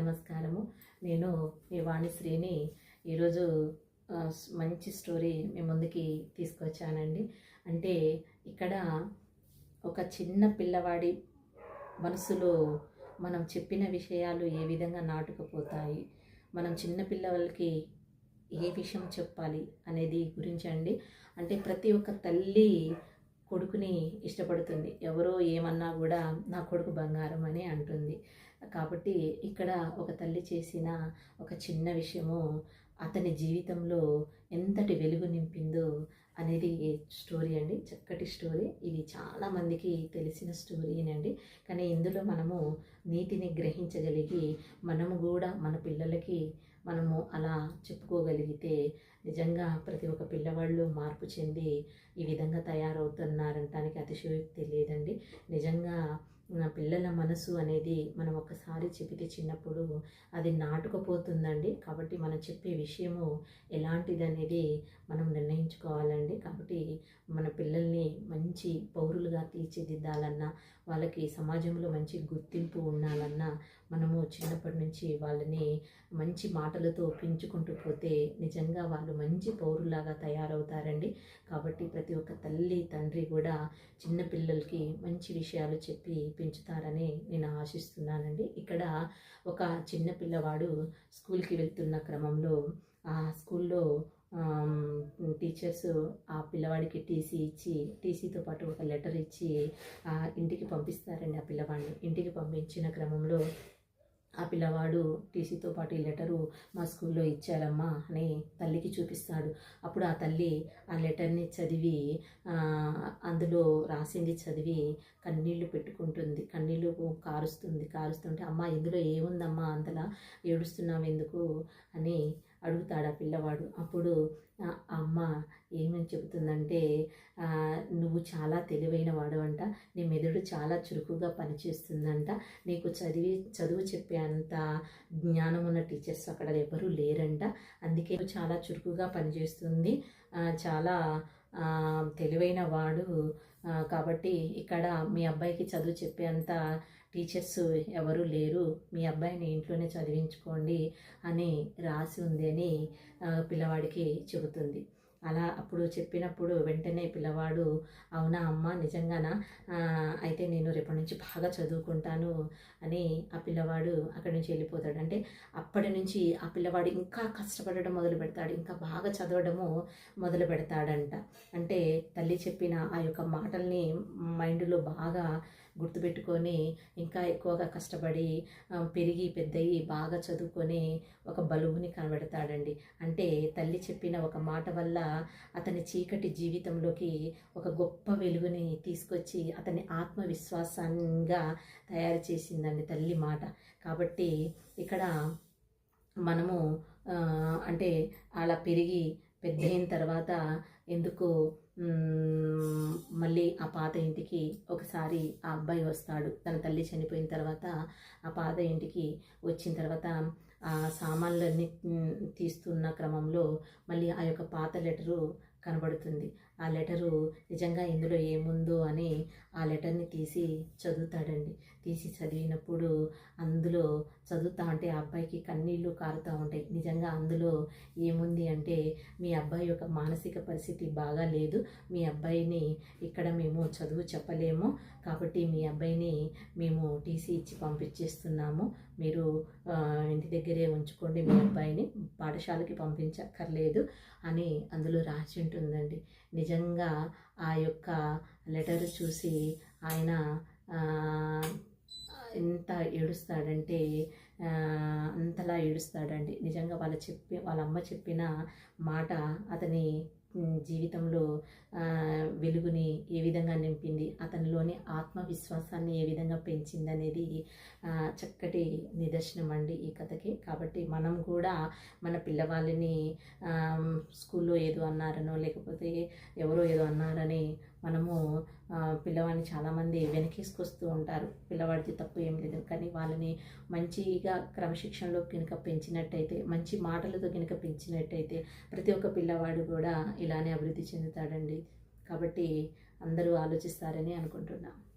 నమస్కారము. నేను మీ వాణిశ్రీని ఈరోజు మంచి స్టోరీ మీ ముందుకి తీసుకొచ్చానండి. అంటే ఇక్కడ ఒక చిన్న పిల్లవాడి మనసులో మనం చెప్పిన విషయాలు ఏ విధంగా నాటుకుపోతాయి? మనం చిన్న పిల్లవాళ్ళకి ఏ విషయం చెప్పాలి అనేది గురించి అండి. అంటే ప్రతి ఒక్క తల్లి కొడుకుని ఇష్టపడుతుంది. ఎవరో ఏమన్నా కూడా నా కొడుకు బంగారం అని అంటుంది. కాబట్టి ఇక్కడ ఒక తల్లి చేసిన ఒక చిన్న విషయము అతని జీవితంలో ఎంతటి వెలుగు నింపిందో అనేది స్టోరీ అండి? చక్కటి స్టోరీ. ఇది చాలా మందికి తెలిసిన స్టోరీనండి కానీ ఇందులో మనము నీతిని గ్రహించగలిగి మనము కూడా మన పిల్లలకి మనము అలా చెప్పుకోగలిగితే నిజంగా ప్రతి ఒక్క పిల్లవాళ్ళు మార్పు చెంది ఈ విధంగా తయారవుతున్నారంటానికి అతిశయోక్తి లేదండి. నిజంగా పిల్లల మనసు అనేది మనం ఒకసారి చెబితే చిన్నప్పుడు అది నాటుకపోతుందండి. కాబట్టి మనం చెప్పే విషయము ఎలాంటిది అనేది మనం నిర్ణయించుకోవాలండి. కాబట్టి మన పిల్లల్ని మంచి పౌరులుగా తీర్చిదిద్దాలన్నా వాళ్ళకి సమాజంలో మంచి గుర్తింపు ఉండాలన్నా మనము చిన్నప్పటి నుంచి వాళ్ళని మంచి మాటలతో పెంచుకుంటూ పోతే నిజంగా వాళ్ళు మంచి పౌరులాగా తయారవుతారండి. కాబట్టి ప్రతి ఒక్క తల్లి తండ్రి కూడా చిన్న పిల్లలకి మంచి విషయాలు చెప్పి పెంచుతారని నేను ఆశిస్తున్నానండి. ఇక్కడ ఒక చిన్న పిల్లవాడు స్కూల్కి వెళ్తున్న క్రమంలో ఆ స్కూల్లో టీచర్స్ ఆ పిల్లవాడికి టీసీ ఇచ్చి టీసీతో పాటు ఒక లెటర్ ఇచ్చి ఇంటికి పంపిస్తారండి ఆ పిల్లవాడిని. ఇంటికి పంపించిన క్రమంలో ఆ పిల్లవాడు టీసీతో పాటు ఈ లెటరు మా స్కూల్లో ఇచ్చారమ్మా అని తల్లికి చూపిస్తాడు. అప్పుడు ఆ తల్లి ఆ లెటర్ని చదివి అందులో రాసింది చదివి కన్నీళ్ళు పెట్టుకుంటుంది. కన్నీళ్ళు కారుస్తుంది. కారుస్తుంటే అమ్మ ఇందులో ఏముందమ్మా? అంతలా ఏడుస్తున్నావు ఎందుకు? అని అడుగుతాడు ఆ పిల్లవాడు. అప్పుడు అమ్మ ఏమని చెబుతుందంటే నువ్వు చాలా తెలివైన వాడు అంట నీ మెదడు చాలా చురుకుగా పనిచేస్తుందంట నీకు చదివి చదువు చెప్పే అంత జ్ఞానం ఉన్న టీచర్స్ అక్కడ ఎవరూ లేరంట అందుకే నువ్వు చాలా చురుకుగా పనిచేస్తుంది చాలా తెలివైన వాడు. కాబట్టి ఇక్కడ మీ అబ్బాయికి చదువు చెప్పేంత టీచర్స్ ఎవరు లేరు. మీ అబ్బాయిని ఇంట్లోనే చదివించుకోండి అని రాసి ఉంది అని పిల్లవాడికి చెబుతుంది. అలా అప్పుడు చెప్పినప్పుడు వెంటనే పిల్లవాడు అవునా అమ్మ నిజంగానా? అయితే నేను రేపటి నుంచి బాగా చదువుకుంటాను అని ఆ పిల్లవాడు అక్కడి నుంచి వెళ్ళిపోతాడు. అంటే అప్పటి నుంచి ఆ పిల్లవాడు ఇంకా కష్టపడడం మొదలు పెడతాడు. ఇంకా బాగా చదవడము మొదలు పెడతాడంట. అంటే తల్లి చెప్పిన ఆ యొక్క మాటల్ని మైండ్లో బాగా గుర్తుపెట్టుకొని ఇంకా ఎక్కువగా కష్టపడి పెరిగి పెద్దయి బాగా చదువుకొని ఒక బలువుని కనబెడతాడండి. అంటే తల్లి చెప్పిన ఒక మాట వల్ల అతని చీకటి జీవితంలోకి ఒక గొప్ప వెలుగుని తీసుకొచ్చి అతని ఆత్మవిశ్వాసంగా తయారు చేసిందండి తల్లి మాట. కాబట్టి ఇక్కడ మనము అంటే అలా పెరిగి పెద్ద అయిన తర్వాత ఎందుకు మళ్ళీ ఆ పాత ఇంటికి ఒకసారి ఆ అబ్బాయి వస్తాడు. తన తల్లి చనిపోయిన తర్వాత ఆ పాత ఇంటికి వచ్చిన తర్వాత సామాన్లన్నీ తీస్తున్న క్రమంలో మళ్ళీ ఆ యొక్క పాత లెటరు కనబడుతుంది. ఆ లెటరు నిజంగా ఇందులో ఏముందో అని ఆ లెటర్ని తీసి చదువుతాడండి. తీసి చదివినప్పుడు అందులో చదువుతా ఉంటే ఆ అబ్బాయికి కన్నీళ్ళు కారుతూ ఉంటాయి. నిజంగా అందులో ఏముంది అంటే మీ అబ్బాయి యొక్క మానసిక పరిస్థితి బాగా లేదు. మీ అబ్బాయిని ఇక్కడ మేము చదువు చెప్పలేము. కాబట్టి మీ అబ్బాయిని మేము టీసీ ఇచ్చి పంపించేస్తున్నాము. మీరు ఇంటి దగ్గరే ఉంచుకోండి మీ అబ్బాయిని. పాఠశాలకి పంపించక్కర్లేదు అని అందులో రాసి ఉందండి నిజంగా ఆ యొక్క లెటర్ చూసి ఆయన ఎంత ఏడుస్తాడంటే అంతలా ఏడుస్తాడండి. నిజంగా వాళ్ళ చెప్పి వాళ్ళ అమ్మ చెప్పిన మాట అతని జీవితంలో వెలుగుని ఏ విధంగా నింపింది అతనిలోని ఆత్మవిశ్వాసాన్ని ఏ విధంగా పెంచింది అనేది చక్కటి నిదర్శనం అండి ఈ కథకి. కాబట్టి మనం కూడా మన పిల్లవాళ్ళని స్కూల్లో ఏదో అన్నారనో లేకపోతే ఎవరో ఏదో అన్నారని మనము పిల్లవాడిని చాలామంది వెనకేసుకొస్తూ ఉంటారు. పిల్లవాడిది తప్పు ఏం లేదు. కానీ వాళ్ళని మంచిగా క్రమశిక్షణలో కనుక పెంచినట్టయితే మంచి మాటలతో కనుక పెంచినట్టయితే ప్రతి ఒక్క పిల్లవాడు కూడా ఇలానే అభివృద్ధి చెందుతాడండి. కాబట్టి అందరూ ఆలోచిస్తారని అనుకుంటున్నాను